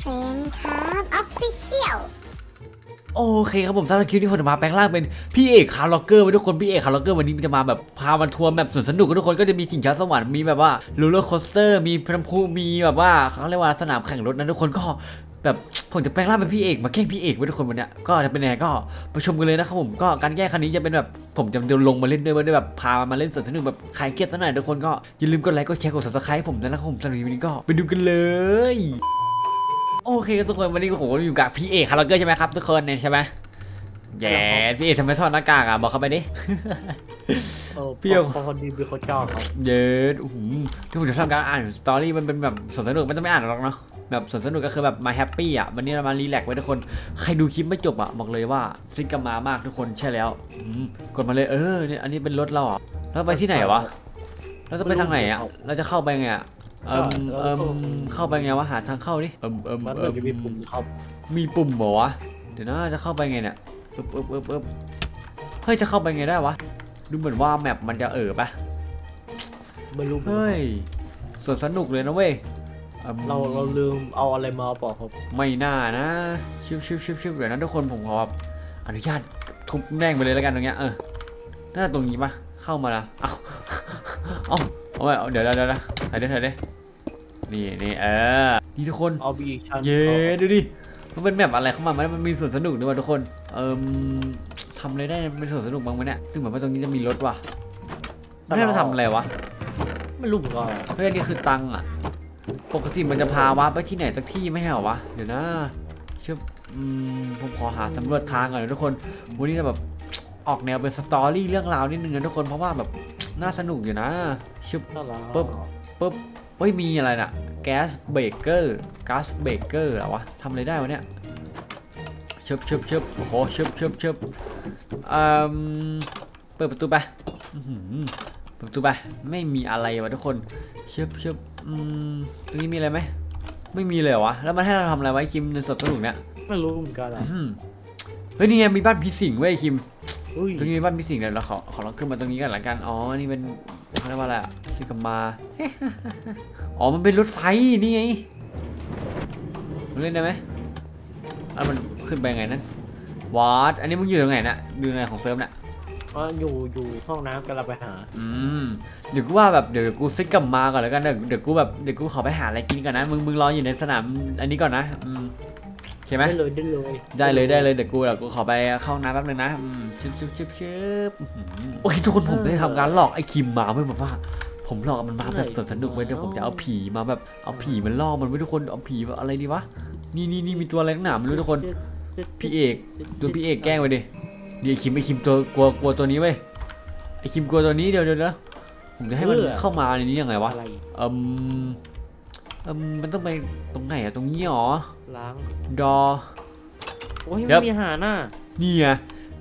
เซนครับออฟฟิเชียลโอเคครับผมสำหรับคลิปนี้ผมจะมาแปลงร่างเป็นพี่เอกคาร์ล็อกเกอร์ไว้ทุกคนพี่เอกคาร์ล็อกเกอร์วันนี้จะมาแบบพามาทัวร์แบบสวนสนุกกับทุกคนก็จะมีขิงช้าสวรรค์มีแบบว่าโรลเลอร์โคสเตอร์มีพลัมพูมีแบบว่าเขาเรียกว่าสนามแข่งรถนะทุกคนก็แบบผมจะแปลงร่างเป็นพี่เอกมาแกล้งพี่เอกไว้ทุกคนวันนี้ก็จะเป็นยังไงก็ไปชมกันเลยนะครับผมก็การแก้ครั้งนี้จะเป็นแบบผมจะเดินลงมาเล่นด้วยด้วยแบบพามาเล่นสวนสนุกแบบคลายเครียดซะหน่อยทุกคนก็อย่าลืมกดไลค์กดแชร์กด subscribe ผมด้วยนะครับผมสำหรับวันนี้ก็ไปดูกันเลย โอเคครับทุกคนวันนี้ผมอยู่กับพี่เอกคาร์ล็อกเกอร์ใช่ไหมครับทุกคนเนี่ยใช่ไหมแย่พี่เอกทำไมทอดหน้ากากอะบอกเข้าไปดิเออเปรี้ยวพอคนดีเป็นคนชอบครับเย็ดโอ้โหที่ผมจะทำการอ่านสตอรี่มันเป็นแบบสวนสนุกไม่ต้องไม่อ่านหรอกเนาะแบบสวนสนุกก็คือแบบมาแฮปปี้อะวันนี้เรามารีแลกซ์ไว้ทุกคนใครดูคลิปไม่จบอะบอกเลยว่าซิกกามามากทุกคนใช่แล้วอืมกดมาเลยเออเนี่ยอันนี้เป็นรถเราอะแล้วไปที่ไหนวะเราจะไปทางไหนอะเราจะเข้าไปไงอะ เอิมเอิมเข้าไปไงวะหาทางเข้าดิเอิมเอิมมันเอิเหมือนจะมีปุ่มครับมีปุ่มเหรอวะเดี๋ยวนะจะเข้าไปไงเนี่ยอึบอึบอึบอึบเฮ้ยจะเข้าไปไงได้วะดูเหมือนว่าแมปมันจะเออปะไม่รู้เฮ้ยสวนสนุกเลยนะเว้ยอืมเราเราลืมเอาอะไรมาเปล่าครับ ไม่น่านะชิวชิวชิวชิวเดี๋ยวนะทุกคนผมขอแบบอนุญาตทุบแม่งไปเลยแล้วกันตรงเนี้ยเออน่าจะตรงนี้ปะเข้ามาละเอาเอา เอาไว้เอาเดี๋ยวเดี๋ยวเดี๋ยวนะถ่ายได้ถ่ายได้นี่นี่เออนี่ทุกคน เอาบีชันเย้ดูดิ มันเป็นแบบอะไรเข้ามามันมันมีส่วนสนุกด้วยว่ะทุกคน เอ่มทำอะไรได้เป็นส่วนสนุกบ้างไหมเนี่ยถึงเหมือนว่าตรงนี้จะมีรถว่ะไม่ได้เราทำอะไรวะไม่รู้เหมือนกันเฮ้ยอันนี้คือตังค์อะ ปกติมันจะพาวะไปที่ไหนสักที่ไม่ใช่เหรอวะ เดี๋ยวนะ เชื่ออืมผมขอหาสำรวจทางก่อนนะทุกคน วันนี้เราแบบออกแนวเป็นสตอรี่เรื่องราวนิดนึงนะทุกคน เพราะว่าแบบ น่าสนุกอยู่นะชึบน่ารักปึ๊บปุ๊บเฮ้ยมีอะไรน่ะแก๊สเบรกเกอร์ก๊าซเบรกเกอร์เหรอวะทำอะไรได้วะเนี่ยชึบชึบชึบโอ้โหชึบชึบชึบอืมเปิดประตูไปอื้อหือเปิดประตูไปไม่มีอะไรวะทุกคนชึบชึบอืมตรงนี้มีอะไรไหมไม่มีเลยเหรอวะแล้วมันให้เราทำอะไรไว้คิมในสดสนุกเนี่ยไม่รู้เหมือนกันอะอื้อหือเฮ้ยนี่ไงมีบ้านผีสิงเว้ยคิม อุ้ยตรงนี้มีบ้านผีสิงเดี๋ยวเราขอขอลองขึ้นมาตรงนี้กันละกันอ๋อนี่เป็นเขาเรียกว่าอะไรอะซิกามาอ๋อมันเป็นรถไฟนี่ไงมันเล่นได้ไหมอะมันขึ้นไปไงนั่นวอดอันนี้มึงอยู่ตรงไหนนะดูในของเซิร์ฟน่ะอ๋ออยู่อยู่ห้องน้ำกำลังไปหา อืมเดี๋ยวกูว่าแบบเดี๋ยวกูซิกกลับมาก่อนแล้วกันเดี๋ยวเดี๋ยวกูแบบเดี๋ยวกูขอไปหาอะไรกินก่อนนะมึงมึงรออยู่ในสนามอันนี้ก่อนนะอืมโอ เคไหมได้เลยได้เลยได้เลยได้เลยเดี๋ยวกูเดี๋ยวกูขอไปเข้าห้องน้ำแป๊บนึงนะอืมชึบชึบชึบชึบอื้อหือโอ้ยทุกคนผมได้ทำการหลอกไอ้คิมมาเว้ยแบบว่าผมหลอกมันมาแบบสวนสนุกเว้ยเดี๋ยวผมจะเอาผีมาแบบเอาผีมันล่อมันไว้ทุกคนเอาผีแบบอะไรดีวะนี่นี่นี่มีตัวอะไรนักหนาไม่รู้ทุกคนพี่เอกตัวพี่เอกแกล้งไปดิเดี๋ยวไอ้คิมไอ้คิมตัวกลัวกลัวตัวนี้เว้ยไอ้คิมกลัวตัวนี้เดี๋ยวเดี๋ยวเดี๋ยวผมจะให้มันเข้ามาในนี้ยังไงวะอะไรเอืมเอืมมันต้องไปตรงไหนอะตรงนี้หรอ ล้างดอ โอ้ยครัไม่บมีอาหารน่ะ นี่ไง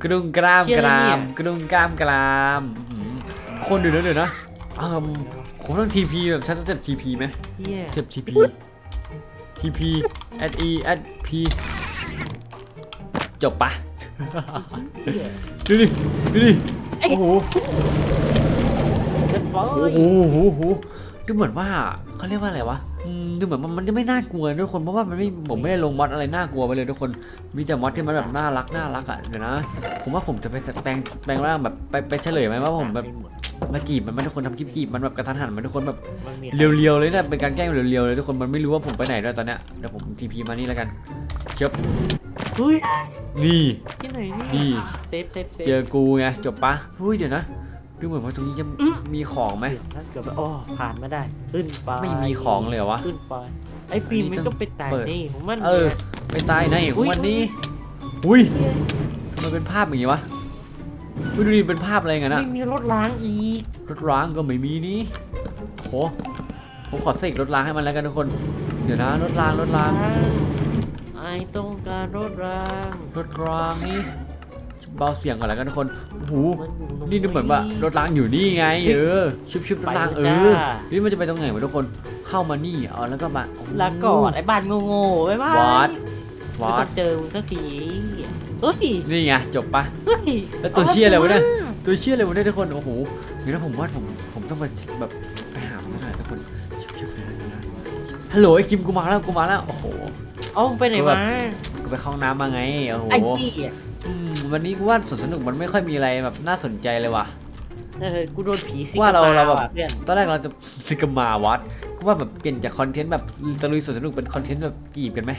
กระดุงกรามเชี่กยอะไรราเนี่มยกระดุงกรามกรามอื้อหือคนเดี๋ยวนะเดี๋ยวนะอืมผมต้องทีพีแบบชัดสเต็ปทีพีไหมเฮียสเต็ปทีพีทีพีแอดอีแอดพีจบปะ ดูดิดูดิไอ้โอ้โห เรียบร้อยโอ้โหโอ้โหดูเหมือนว่าเขาเรียกว่าอะไรวะอืม ดูเหมือนมันมันจะไม่น่ากลัวนะทุกคนเพราะว่ามันไม่ผมไม่ได้ลงมอดอะไรน่ากลัวไปเลยทุกคนมีแต่มอดที่มันแบบน่ารักน่ารักอะเดี๋ยวนะ ผมว่าผมจะไปแปลงแปลงร่างแบบไปไปเฉลยไหมว่าผมแบบไหมดมาจีบมันไหมทุกคนทำคลิปจีบมันแบบกระทันหันมันทุกคนแบบมันมีเรียวๆเลยนะเป็นการแกล้งเรียวๆเลยทุกคนมันไม่รู้ว่าผมไปไหนด้วยตอนเนี้ยเดี๋ยวผมทีพีมานี่แล้วกันเชิบเฮ้ยนี่ที่ไหนนี่นี่เซฟเซฟเซฟเจอกูไงจบปะเฮ้ยเดี๋ยวนะ ดูเหมือนว่าตรงนี้จะอื้อมีของไหม เกือบนะเกือบแล้วอ๋อผ่านมาได้ ขึ้นไปไม่มีของเลยเหรอวะขึ้นไปไอ้ปีนอันนี้มันต้ก็องไปตายเปิด นี่ของมัน เออ ไปตายในของวันนี้ อุ้ยมันเป็นภาพอย่างงี้วะอุ๊ยดูดิเป็นภาพอะไรกันไม่นะมีรถล้างอีกรถร้างก็ไม่มีนี่โหผมขอเสกรถร้างให้มันแล้วกันทุกคน เดี๋ยวนะรถร้างรถร้างไอ้ต้องการรถล้างรถร้างนี่ เบาเสียงก่อนแล้วกันทุกคนโอ้โหมันอยู่ตรงนี่ดูเหมือนว่ารถร้างอยู่นี่ไง เออชุบชุบรถร้างเออนี่มันจะไปตรงไหนวะทุกคนเข้ามานี่เอาแล้วก็มาลาก่อนไอ้บ้านโง่ๆไว้บ้านวัดไม่วัต้ดองเจอมึงสักทีเฮ้ยนี่ไงจบปะเฮ้ยแล้วตัวเชี่ยอะไรวะเนี่ยตัวเชี่ยเลยวะเนี่ยทุกคนโอ้โหเดี๋ยวนะผมว่าผมผมต้องไปแบบไปหามันหน่อยทุกคนชุบชุบเดี๋ยวนะเดี๋ยวนะฮัลโหลไอ้คิมกูมาแล้วกูมาแล้วโอ้โหเอ้าไปไหนมากูไปเข้าห้องน้ำมาไงโอ้โหไอ้พี่อะอืม วันนี้กูว่าสวนสนุกมันไม่ค่อยมีอะไรแบบน่าสนใจเลยว่ะ เออกูโดนผีสิงว่าเรามเราแบบว่ะเพื่อนตอนแรกเราจะซิกมาวัดกูว่าแบบเปลี่ยนจากคอนเทนต์แบบตะลุยสวนสนุกเป็นคอนเทนต์แบบจีบกันไหม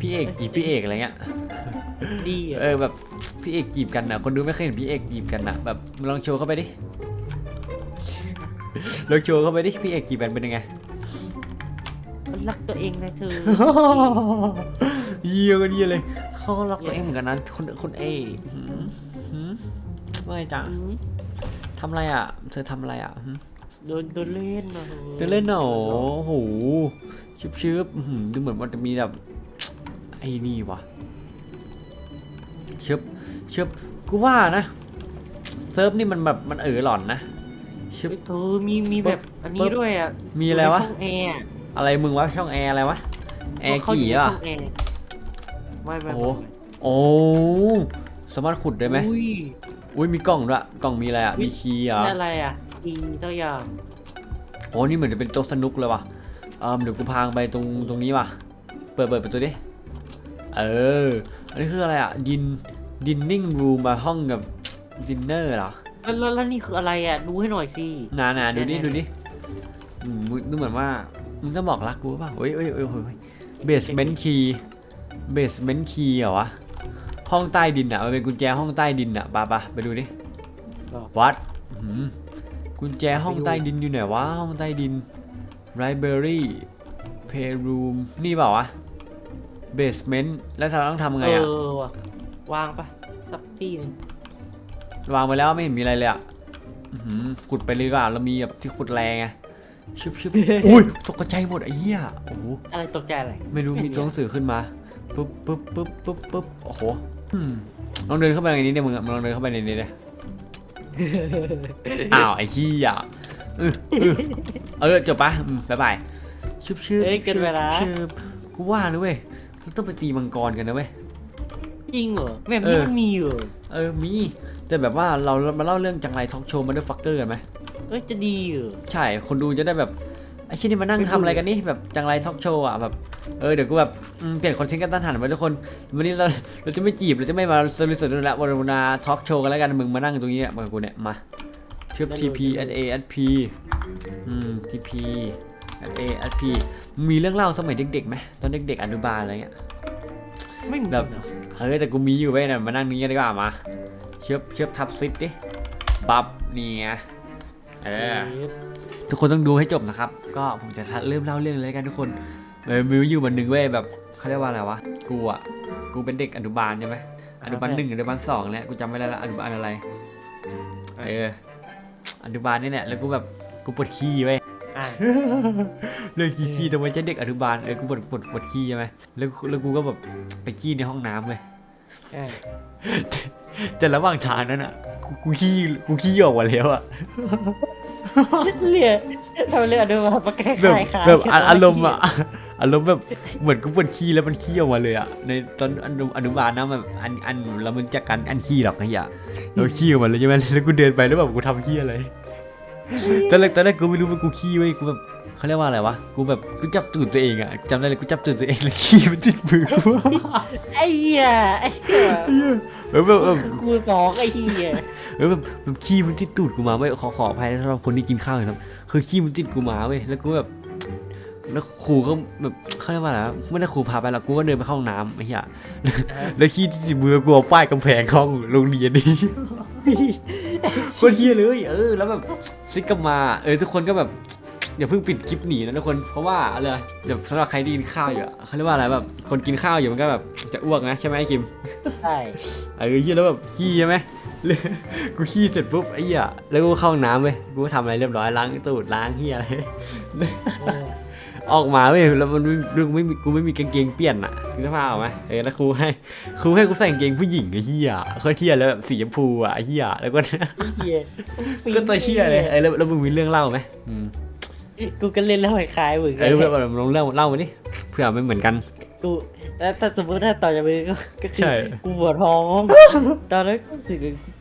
พี่เอกจีบพี่เอกอะไรเงี้ยดีอะเออแบบพี่เอกจีบกันนะคนดูไม่เคยเห็นพี่เอกจีบกันนะแบบลองโชว์เข้าไปดิลองโชว์เข้าไปดิพี่เอกจีบกันเป็นยังไง มันรักตัวเองนะเธอ เยี่ยกันเยี่ยเลย เขาก็รักตัวเองเหมือนกันนะคุณคุณเอหืมหืมว่าไงจ๊ะอืมทำอะไรอะ เธอทำอะไรอะหืมโดนโดนเล่นนะเธอเล่นเหรอโอ้โหชืบชืบอื้อหือดูเหมือนมันจะมีแบบไอ้นี่วะชึบชึบกูว่านะเซิร์ฟนี่มันแบบมันเออหล่อนนะชึบเฮ้ยเธอมีมีแบบอันปึ๊นี้บด้วยอะมีอะไรวะช่องแอร์อะอะไรมึงวะช่องแอร์อะไรวะแอร์เขากี่ยู่ในอะช่องแอร์ ไม่ไม่โอ้ไม่โอ้สามารถขุดได้ไหมอุ้ยอุ้ยมีกล่องด้วยกล่องมีอะไรอะอุ๊ยมีคีย์เหรอะนี่อะไรอะอีสักอย่างโอ้นี่เหมือนจะเป็นโต๊ะสนุกเลยว่ะเออเดี๋ยวกูพางไปตรงตรงนี้ว่ะ เปิดเปิดประตูดิเอออันนี้คืออะไรอะดินดินนิ่งรูมมาห้องกับดินเนอร์เหรอ แล้วแล้วแล้วนี่คืออะไรอะดูให้หน่อยสิ นานาดูดิไหนๆดูดิอืมมึงดูเหมือนว่า มึงต้องบอกรักกูหรือเปล่าเฮ้ยเฮ้ยเฮ้ยเฮ้ยเบสเมนต์คีย์ เบสเมนต์คีย์เหรอวะ ห้องใต้ดินอะมันเป็นกุญแจห้องใต้ดินอะปะปะไปดูดิวัดอื้อหือกุญแจห้องใต้ดินอยู่ไหนวะ ห้องใต้ดิน library playroom นี่เปล่าวะ basement แล้วเราต้องทำไงเออะอว่ะวางปะสักที่หนึงวางไปแล้วไม่เห็นมีอะไรเลยอะอื้อหือขุดไปเลยดีกว่าเรามีแบบที่ขุดแรงไงชุบชุบอุ้ยตกใจหมดไอ้เหี้ยโอ้โหอะไรตกใจอะไรไม่รู้ไม่มีมีตัวหนังสือขึ้นมา ปุ๊บปุ๊บปุ๊บปุ๊บปุ๊บโอ้โหอืมลองเดินเข้าไปในนี้เนี่ยมึงอะมึงลองเดินเข้าไปในนี้เลยอ้าวไอ้ขี้อะเออเออเออจบปะอืมบ๊ายบายชุบชืบเอ้ยเกินเวลาชืบกูว่านะเว้ยเราต้องไปตีมังกรกันนะเว้ย จริงเหรอแบบเอนี้อมันมีเหรอเออมีแต่แบบว่าเรามาเล่าเรื่องจังไรท็อกโชว์มาด้วยฟักเกอร์กันไหมเอ้ยจะดีเหรอใช่คนดูจะได้แบบ ไอ้ชิ้นนี้มานั่งไม่ดูทำอะไรกันนี่แบบจังไรท็อกโชว์อะแบบเออเดี๋ยวกูแบบอืมเปลี่ยนคอนเทนต์กันตั้งหันไปทุกคนวันนี้เราเราจะไม่จีบเราจะไม่มาสรุปสรุปแล้ววันนาท็อกโชว์กันแล้วกันมึงมานั่งตรงนี้เนี่ยมากับกูเนี่ยมาเทียบ TP at A at P อืม TP at A at P มีเรื่องเล่าสมัยเด็กๆไหมตอนเด็กๆอนุบาลอะไรเงี้ยไม่มีแบบเหรอเฮ้ยแต่กูมีอยู่เว้ยเนี่ยมานั่งนี้กันดีกว่ามาเชือบเชือบทับซิดดิบับนี่ไงเออ ทุกคนต้องดูให้จบนะครับ ก็ผมจะเริ่มเล่าเรื่องเลยกันทุกคนเออมีอยู่วันหนึ่งเว้ยแบบเขาเรียกว่าอะไรวะ กูอะ กูเป็นเด็กอนุบาลใช่ไหมอนุบาลหนึ่งอนุบาลสองเนี่ยกูจำไม่ได้ละอนุบาลอะไร เออ อนุบาลนี่แหละ แล้วกูแบบ กูปวดขี้เว้ยอะเรื่องขี้ขี้ทำไมจะเด็กอนุบาลเออกูปวดปวดปวดขี้ใช่ไหมแล้วแล้วกูก็แบบไปขี้ในห้องน้ำเว้ยใช่แต่ระหว่างทางนั้นอะ กูกูขี้ กูขี้ออกมาแล้วอะ เรียกทำไมเรียกดูมาประกาศแบบขายขายแบบอะอารมณ์อะอารมณ์แบบเหมือนกูปวดขี้แล้วมันขี้ออกมาเลยอะในตอนอนุอนุบาลนะแบบอันอันแล้วมันจะกันอันขี้หรอกไอ้เหี้ยแล้วขี้ออกมาเลยใช่ไหมแล้วกูเดินไปแล้วแบบกูทำขี้อะไรตอนแรกตอนแรกกูไม่รู้ว่ากูขี้เว้ยกูแบบ เขาเรียกว่าอะไรวะ กูแบบกูจับตูดตัวเองอะจำได้เลยกูจับตูดตัวเองแล้วขี้มันติดมือกูไอ้เหี้ยไอ้เหี้ยเออแบบแบบกูสองไอ้เหี้ยเออแบบแบบขี้มันติดตูดกูมาเว้ยขอขออภัยนะสำหรับคนที่กินข้าวนะครับคือขี้มันติดกูมาเว้ยแล้วกูแบบแล้วครูก็แบบเขาเรียกว่าอะไรวะไม่ได้ครูพาไปหรอกกูก็เดินไปเข้าห้องน้ำไอ้เหี้ยแล้วขี้ที่ติดมือกูเอาป้ายกำแพงห้องโรงเรียนนี่โคตรเฮี้ยเลยเออแล้วแบบซิกกบมา เออทุกคนก็แบบ อย่าเพิ่งปิดคลิปหนีนะทุกคน เพราะว่าอะไรเดี๋ยวสำหรับใครที่กินข้าวอยู่อะเขาเรียกว่าอะไรแบบคนกินข้าวอยู่มันก็แบบจะอ้วกนะใช่ไหมไอ้คิม ใช่ เออเฮี้ยแล้วแบบขี้ใช่ไหมเลยกูขี้เสร็จปุ๊บไอ้เหี้ยแล้วกูก็เข้าห้องน้ำเว้ยกูก็ทำอะไรเรียบร้อยล้างตูดล้างเฮี้ยอะไรเออออกมาเว้ยแล้วมันไม่กูไม่มีกูไม่มีกางเกงเปลี่ยนอะคือสภาพออกไหมเออแล้วครูให้ครูให้กูใส่กางเกงผู้หญิงไอ้เหี้ยเขาเที่ยแล้วแบบสีชมพูอะไอ้เหี้ยแล้วก็ ไอ้เหี้ยก็ตัวเชี่ยเลยเออแล้วแล้วมึงมีเรื่องเล่าไหมอืม กูก็เล่นแล้วคล้ายๆมึงเออแบบแบบลองเล่าเล่ามาดิเผื่อไม่เหมือนกัน กูแล้วถ้าสมมติถ้าต่อจากมึงก็ก็คืใช่กูปวดท้องตอนนั้นก็รู้สึก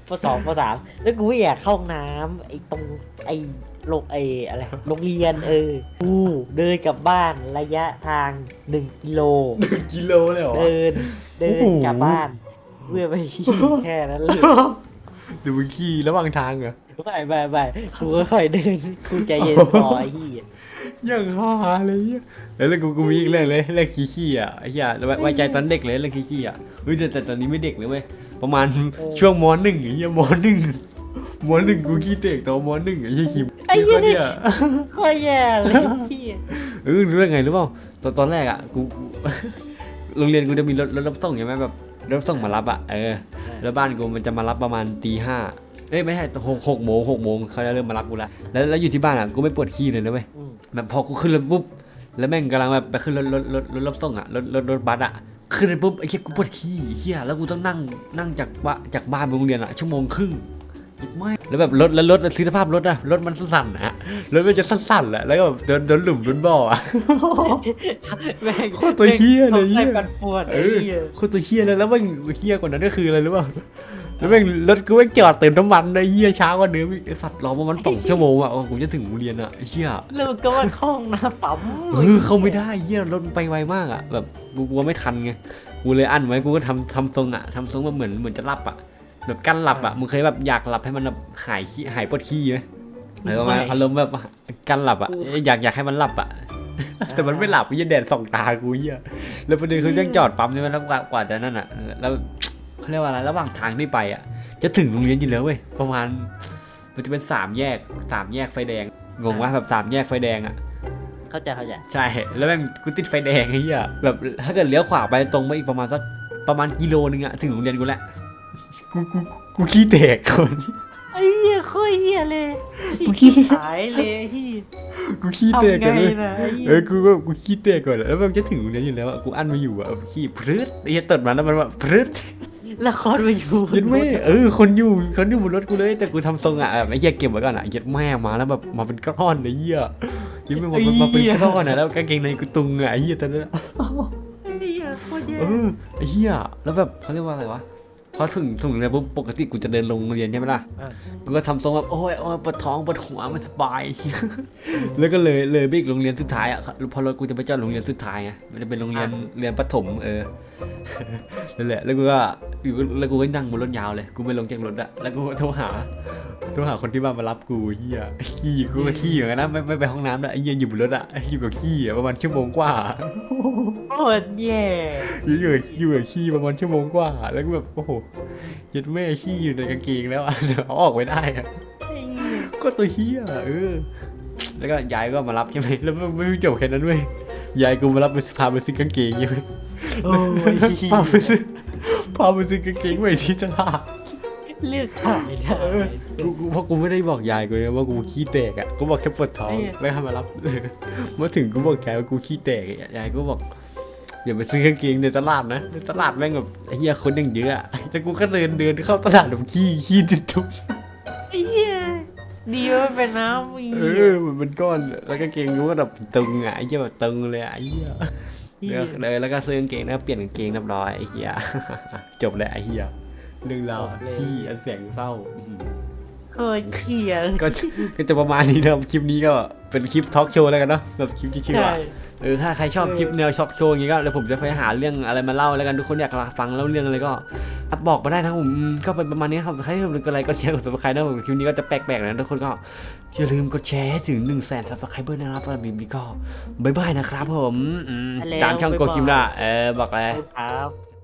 ปสองปสามแล้วกูไม่อยากเข้าห้องน้ำไอ้ตรงไอ้โรงไออะไรโรงเรียนเออกูเดินกลับบ้านระยะทางหนึ่งกิโลกิโลเลยเหรอเดินเดิโอ้นโหกลับบ้านเพื่อไปขี้แค่นั้นเลยเดี๋ยวมึงขี่ระหว่างทางเหรอ ไปไปไปกูก็ค่อยเดินกูใจเย็นพอไอ้เหี้ยยังฮ่าเลยเหี้ยแล้วเรื่องกูกูมีอีกเรื่องเลยเรื่องขี้ขี้อะไอ้เหี้ยไว้ไว้ใจตอนเด็กเลยเรื่องขี้ขี้อะเฮ้ยแต่แต่ตอนนี้ไม่เด็กเลยเว้ยประมาณช่วงมหนึ่งไอ้เหี้ยมหนึ่งมหนึ่งกูขี้เตกตอนมหนึ่งไอ้เหี้ยขี้ไอ้เหี้ยขี้นี่เนี่ยค่อยแย่เลยไอ้เหี้ยเออรู้ได้ไงรู้เปล่าตอนตอนแรกอะกูกูโรงเรียนกูจะมีรถรถรับส่งใช่ไหมแบบรถรับส่งมารับอะเออแล้วบ้านกูมันจะมารับประมาณตีห้า เอ้ยไม่ใช่หกหกโมงหกโมงเขาจะเริ่มมารับกูละแล้วแล้วอยู่ที่บ้านอะกูไม่ปวดขี้เลยนะเว้ยอืมแบบพอกูขึ้นรถปุ๊บแล้วแม่งกำลังแบบไปขึ้นรถรถรถรถรับส่งอะรถรถรถบัสอะขึ้นไปปุ๊บไอ้เหี้ยกูปวดขี้เหี้ยแล้วกูต้องนั่งนั่งจากบ้านจากบ้านไปโรงเรียนอะชั่วโมงครึ่งไม่แล้วแบบรถแล้วรถซื้อสภาพรถอะรถมันสั่นๆอะรถมันจะสั่นๆแหละแล้วก็แบบเดินเดินหลุมเดินบ่ออะแม่งโคตรตัวเหี้ยเลยแม่งเหี้ยทำให้ปันปวดเอไอ้อเหี้ยโคตรตัวเฮี้ยเลยแล้วแม่งเฮี้ยกว่านั้นก็คืออะไรรู้ป่ะ แล้วแม่งรถกูแม่งจอดเติมน้ำมันไอ้เฮี้ยช้ากว่าเดิมอีกไอ้สัตว์รอประมาณสองชั่วโมงอะกว่ากูจะถึงโรงเรียนอะไอ้เฮี้ยแล้วมันก็มาคล้องน้ำปั๊มเออเข้าไม่ได้เฮี้ยรถมันไปไวมากอะแบบกูกลัวไม่ทันไงกูเลยอั้นไว้กูก็ทำทำทรงอะทำทรงมันเหมือนเหมือนจะหลับอะแบบกั้นหลับอะมึงเคยแบบอยากหลับให้มันแบบหายขี้หายปวดขี้ไหมเออประมาณอารมณ์แบบกั้นหลับอะอยากอยากให้มันหลับอะแต่มันไม่หลับไอ้เหี้ยแดดส่องตากูเหี้ยแล้วประเด็นคือยังจอดปั๊มใช่ไหมแล้วกว่ากว่าจะนั่นอะแล้ว เขาเรียกว่าอะไรระหว่างทางที่ไปอะ จะถึงโรงเรียนอยู่แล้วเว้ยประมาณ มันจะเป็นสามแยกสามแยกไฟแดงงงว่าแบบสามแยกไฟแดงอะเข้าใจเข้าใจใช่ แล้วแม่งกูติดไฟแดงไอ้เหี้ยแบบถ้าเกิดเลี้ยวขวาไปตรงไปอีกประมาณสักประมาณกิโลนึงอะถึงโรงเรียนกูแล้วกูกูกูขี้แตกคนไอ้เหี้ยค่อยเหี้ยเลยกูขี้หายเลยที่กูขี้แตกทำไงกันเลยนะไอ้เหี้ยเออกูก็กูขี้เตะก่อนแล้วมันจะถึงโรงเรียนอยู่แล้วอะกูอั้นไม่อยู่อะขี้พรึดไอ้เหี้ยตดมาแล้วมันแบบพรึด ละครมาอยู่ยัดแม่เออคนอยู่คนอยู่บนรถกูเลย แต่กูทำทรงอะแบบไอ้เหี้ยเก็บไว้ก่อนอะยัดแม่มาแล้วแบบมาเป็นก้อนไอ้เหี้ยยัดแม่มามาเป็นก้อนอะแล้วกางเกงในกูตุงอะไอ้เหี้ยตอนนั้นอะไอ้เหี้ยโคตรแย่เออไอ้เหี้ยแล้วแบบเขาเรียกว่าอะไรวะ พอถึงถึงโรงเรียนปุ๊บปกติกูจะเดินลงโรงเรียนใช่ไหมล่ะ กูก็ทำทรงแบบโอ้ยโอ้ยปวดท้องปวดหัวมันสบาย แล้วก็เลยเลยไปอีกโรงเรียนสุดท้ายอะพอรถกูจะไปจอดโรงเรียนสุดท้ายไงมันจะเป็นโรงเรียนเรียนประถมเออนั่นแหละแล้วกูก็อยู่แล้วกูก็นั่งบนรถยาวเลยกูไม่ลงจากรถอะแล้วกูก็โทรหาโทรหาคนที่บ้านมารับกูเฮียขี้กูก็ขี้เหมือนกันนะไม่ไม่ไปห้องน้ำด้วยไอ้เหี้ยอยู่บนรถอะอยู่กับขี้อะประมาณชั่วโมงกว่า โคตรแย่ อยู่อยู่อยู่กับขี้ประมาณชั่วโมงกว่า แล้วก็แบบโอ้โหยัดแม่ขี้อยู่ในกางเกงแล้วอะเดี๋ยวเอาออกไม่ได้อะไอ้เหี้ยก็ตัวเฮียเออ แล้วก็ยายก็มารับใช่ไหมแล้วไม่ไม่จบแค่นั้นเว้ยยายกูมารับไปพาไปซื้อกางเกงใช่ไหมโอ้ยพาไปซื้อพาไปซื้อกางเกงใหม่ที่ตลาดเลือกขายได้เออกูกูเพราะกูไม่ได้บอกยายกูเลยว่ากูขี้แตกอะกูบอกแค่ปวดท้องไอ้เหี้ยแล้วให้มารับมาถึงกูบอกแค่ว่ากูขี้แตกอะยายกูบอก เดี๋ยวไปซื้อกางเกงในตลาดนะในตลาดแม่งแบบไอ้เหี้ยคนยังเยอะอะแล้วกูก็เดินเดินเข้าตลาดแบบขี้ขี้ติดทุกไอ้เหี้ยดีว่าเป็นน้ำอีเออมันเป็นก้อนแล้วก็เกงกูก็แบบตึงอะไอ้เหี้ยแบบตึงเลยอะไอ้เหี้ยเหี้เลยยเลยแล้วก็ซื้อกางเกงแล้วเปลี่ยนกางเกงเรียบร้อยไอ้เหี้ยจบเลยไอ้เหี้ยเรื่องราวที่อันแสนเศร้าอื้อหือ โคตรเขี้ยก็ก็จะประมาณนี้นะครับคลิปนี้ก็เป็นคลิปทอล์กโชว์แล้วกันเนาะแบบคลิปที่ชื่อใช่ว่าเออถ้าใครชอบคลิปแนวช็อกโชว์อย่างงี้ก็เดี๋ยวผมจะไปหาเรื่องอะไรมาเล่าแล้วกันทุกคนอยากฟังเล่าเรื่องอะไรก็บอกมาได้นะครับผมอืมก็เป็นประมาณนี้ครับใครที่ทำอะไรก็แชร์กด subscribe นะผมคลิปนี้ก็จะแปลกๆนะทุกคนก็อย่าลืมกดแชร์ให้ถึง1 0 0 0 0แสน subscriber นะครับแล้วบีมนี้ก็บ๊ายบายนะครับผมอืมตามช่องโกคิมละเออบอกเลยครับ